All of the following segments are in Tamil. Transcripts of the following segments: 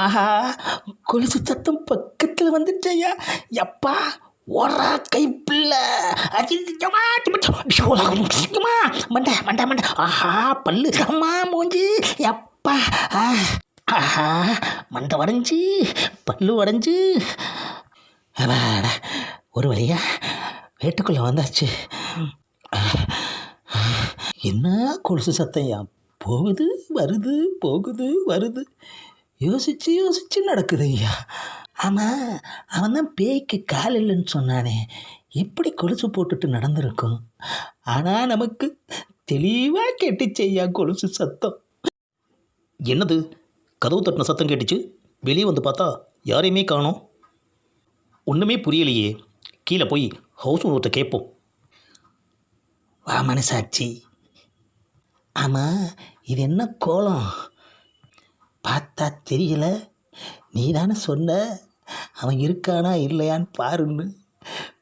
ஆஹா கொலுசு சத்தம் பக்கத்தில் வந்துச்சையா எப்பா ஓரா கைப்பிள்ள மண்டை மண்டை மண்டை. ஆஹா பல்லு. அம்மா மூஞ்சி. எப்பா ஆஹா மண்டை உடஞ்சி பல்லு உடஞ்சி ஒரு வழியா வீட்டுக்குள்ளே வந்தாச்சு. என்ன கொலுசு சத்தம்? போகுது வருது போகுது வருது. யோசிச்சு யோசிச்சு நடக்குது ஐயா ஆமாம் அவன் தான் பேய்க்கு கால் இல்லைன்னு சொன்னானே. எப்படி கொலுசு போட்டுட்டு நடந்திருக்கும்? ஆனால் நமக்கு தெளிவாக கேட்டுச்சு ஐயா கொலுசு சத்தம். என்னது? கதவு தட்டின சத்தம் கேட்டுச்சு? வெளியே வந்து பார்த்தா யாரையுமே காணோம். ஒன்றுமே புரியலையே. கீழே போய் ஹவுஸ் ஓனர்கிட்ட கேட்போம். வா மனசாட்சி. ஆமாம் இது என்ன கோலம்? பார்த்தா தெரியல. நீ தானே சொன்ன? அவன் இருக்கானா இல்லையான்னு பாருன்னு.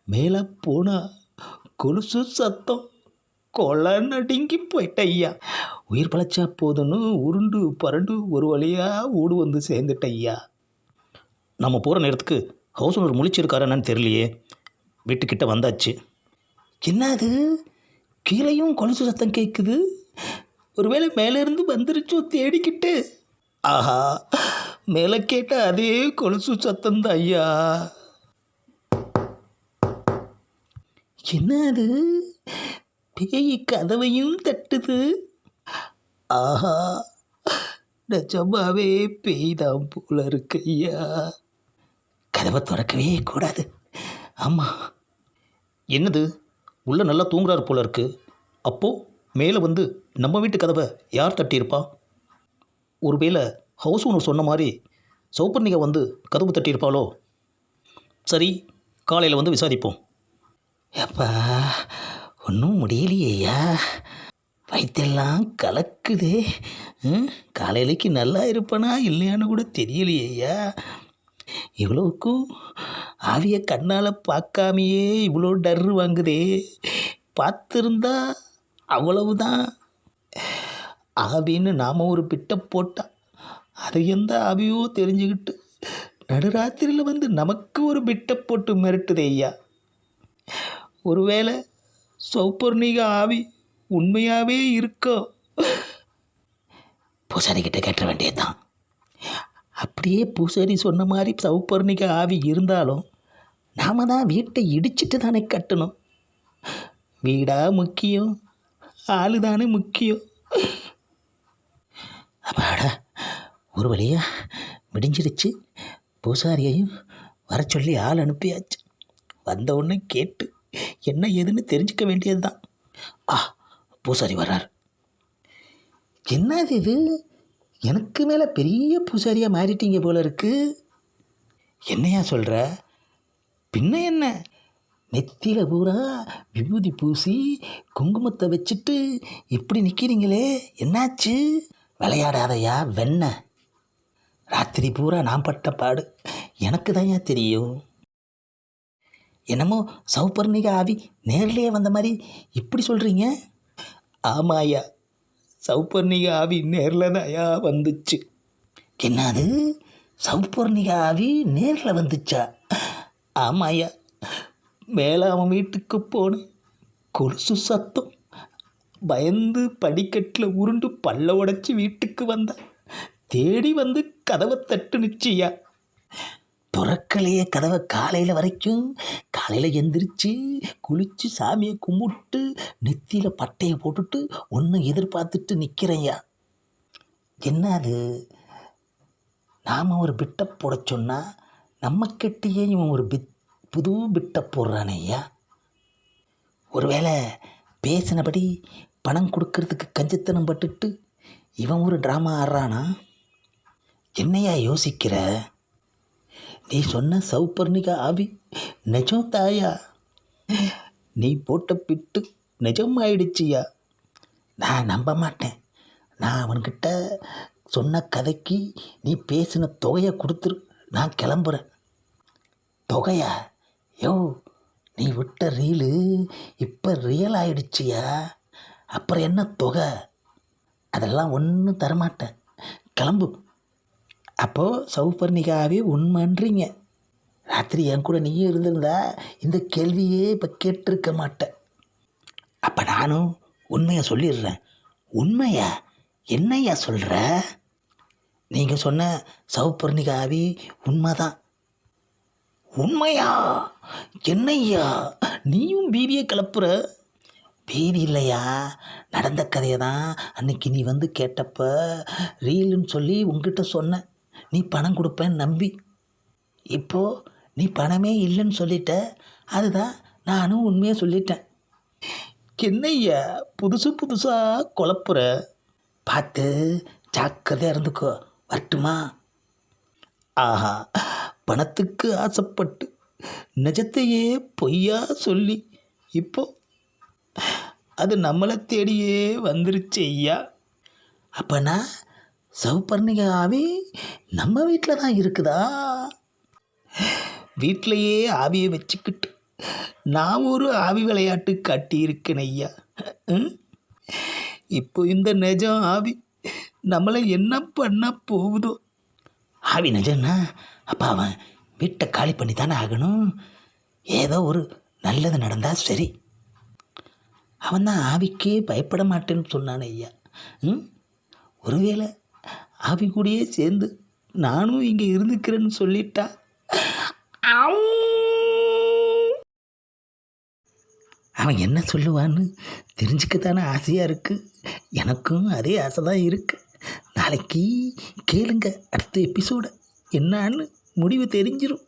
மேலே போனால் கொலுசு சத்தம். கொலை நடுங்கி போயிட்டையா உயிர் பழச்சா போதுன்னு உருண்டு பரண்டு ஒரு வழியாக ஓடு வந்து சேர்ந்துட்டையா நம்ம போகிற நேரத்துக்கு ஹவுஸ் ஓனர் முழிச்சிருக்காரு என்னன்னு தெரியலையே. வீட்டுக்கிட்ட வந்தாச்சு. என்னது? கீழேயும் கொலுசு சத்தம் கேட்குது ஒருவேளை மேலேருந்து வந்துருச்சோ தேடிக்கிட்டு? ஆஹா மேலே கேட்ட அதே கொலுசு சத்தம் தான் ஐயா. என்ன அது? பேய் கதவையும் தட்டுது. ஆஹா நிஜமாவே பேய் தான் போல இருக்கு ஐயா. கதவை திறக்கவே கூடாது. ஆமாம் என்னது? உள்ள நல்லா தூங்குறாரு போல இருக்கு. அப்போ மேலே வந்து நம்ம வீட்டு கதவை யார் தட்டியிருப்பா? ஒருவேளை ஹவுஸ் ஓனர் சொன்ன மாதிரி சௌப்பர்ணிகா வந்து கதவு தட்டியிருப்பாளோ? சரி காலையில் வந்து விசாரிப்போம். எப்பா ஒன்றும் முடியலையா வயிற்றெல்லாம் கலக்குதே. காலையிலைக்கு நல்லா இருப்பனா இல்லையான்னு கூட தெரியலையா இவ்வளோக்கும் ஆவிய கண்ணால் பார்க்காமையே இவ்வளோ டர்ரு வாங்குதே. பார்த்துருந்தா அவ்வளவுதான். ஆவின்னு நாம் ஒரு பிட்டை போட்டால் அது எந்த ஆவியோ தெரிஞ்சுக்கிட்டு நடுராத்திரியில் வந்து நமக்கு ஒரு பிட்டை போட்டு மிரட்டுது ஐயா. ஒருவேளை சௌப்பர்ணிக ஆவி உண்மையாகவே இருக்கோ? பூசாரிக்கிட்ட கேட்ட வேண்டியதுதான். அப்படியே பூசாரி சொன்ன மாதிரி சௌப்பர்ணிக ஆவி இருந்தாலும் நாம் தான் வீட்டை இடிச்சிட்டு தானே கட்டணும். வீடாக முக்கியம் ஆளு தானே முக்கியம். அப்பாடா ஒரு வழியா விடிஞ்சிருச்சு. பூசாரியையும் வர சொல்லி ஆள் அனுப்பியாச்சு. வந்த உடனே கேட்டு என்ன ஏதுன்னு தெரிஞ்சுக்க வேண்டியது தான் ஆ பூசாரி வர்றார். என்னது இது? எனக்கு மேலே பெரிய பூசாரியாக மாறிட்டீங்க போல இருக்கு. என்னையா சொல்கிற பின்ன என்ன? நெத்தியில் பூரா விபூதி பூசி குங்குமத்தை வச்சுட்டு இப்படி நிற்கிறீங்களே என்னாச்சு? விளையாடாதையா வெண்ண. ராத்திரி பூரா நான் பட்ட பாடு எனக்கு தான்யா தெரியும். என்னமோ சௌபர்ணிக ஆவி நேர்லேயே வந்த மாதிரி இப்படி சொல்கிறீங்க ஆமாயா சௌபர்ணிக ஆவி நேரில் தான்யா வந்துச்சு. என்னது? சௌபர்ணிக ஆவி நேரில் வந்துச்சா? ஆமாயா மேலே அவன் வீட்டுக்கு போனேன் கொலுசு சத்தம். பயந்து படிக்கட்டில் உருண்டு பல்ல உடைச்சி வீட்டுக்கு வந்தான் தேடி வந்து கதவை தட்டுனுச்சியா துறக்கலையே கதவை காலையில் வரைக்கும். காலையில் எந்திரிச்சு குளித்து சாமியை கும்பிட்டு நெத்தியில் பட்டையை போட்டுட்டு ஒன்று எதிர்பார்த்துட்டு நிற்கிறேன்யா என்ன அது? நாம் ஒரு பிட்டை போட சொன்னால் நம்ம கிட்டேயே இவன் ஒரு பித் புது பிட்டை போடுறானே ஐயா ஒருவேளை பேசினபடி பணம் கொடுக்கறதுக்கு கஞ்சத்தனம் பட்டுட்டு இவன் ஒரு ட்ராமா ஆடுறானா? என்னையா யோசிக்கிற? நீ சொன்ன சௌபர்ணிகா ஆவி நிஜம் தாயா? நீ போட்ட பிட்டு நிஜம் ஆயிடுச்சியா நான் நம்ப மாட்டேன். நான் அவன்கிட்ட சொன்ன கதைக்கு நீ பேசின தொகையை கொடுத்துரு. நான் கிளம்புறேன். தொகையா? யோ நீ விட்ட ரீலு இப்போ ரியல் ஆயிடுச்சியா? அப்புறம் என்ன தொகை? அதெல்லாம் ஒன்றும் தரமாட்டேன். கிளம்பு. அப்போது சௌபர்ணிகாவே உண்மைன்றீங்க. ராத்திரி என் கூட நீயும் இருந்திருந்தா இந்த கேள்வியே இப்போ கேட்டிருக்க மாட்டேன். அப்போ நானும் உண்மையை சொல்லிடுறேன். உண்மையா? என்னய்யா சொல்கிற நீங்கள் சொன்ன சௌபர்ணிகாவி உண்மைதான். உண்மையா? என்னய்யா? நீயும் பீதியை கிளப்புற பேதி இல்லையா? நடந்த கதையை தான் அன்னைக்கு நீ வந்து கேட்டப்ப ரீலுன்னு சொல்லி உங்ககிட்ட சொன்னேன் நீ பணம் கொடுப்பேன்னு நம்பி. இப்போ நீ பணமே இல்லைன்னு சொல்லிட்ட. அதுதான் நானும் உண்மையை சொல்லிட்டேன். என்னய்யா புதுசு புதுசாக குழப்புற? பார்த்து ஜாக்கிரதையாக இருந்துக்கோ. வரட்டுமா? ஆஹா பணத்துக்கு ஆசைப்பட்டு நிஜத்தையே பொய்யா சொல்லி இப்போ அது நம்மளை தேடியே வந்துருச்சு ஐயா. அப்பனா சௌபர்ணிகாவே நம்ம வீட்டில் தான் இருக்குதா? வீட்டிலையே ஆவியை வச்சுக்கிட்டு நான் ஒரு ஆவி விளையாட்டு கட்டியிருக்கேன் ஐயா. ம்? இப்போ இந்த நிஜம் ஆவி நம்மளை என்ன பண்ண போகுதோ? ஆவி நிஜம்னா அப்பா அவன் வீட்டை காலி பண்ணி தானே ஆகணும். ஏதோ ஒரு நல்லது நடந்தால் சரி. அவன் தான் ஆவிக்கே பயப்பட மாட்டேன்னு சொன்னான் ஐயா. ம்? ஒருவேளை ஆவி கூடயே சேர்ந்து நானும் இங்கே இருந்துக்கிறேன்னு சொல்லிட்டா? அவன் என்ன சொல்லுவான்னு தெரிஞ்சுக்கத்தானே ஆசையாக இருக்குது எனக்கும் அதே ஆசை தான் இருக்குது நாளைக்கு கேளுங்க அடுத்த எபிசோட என்னான்னு முடிவு தெரிஞ்சிடும்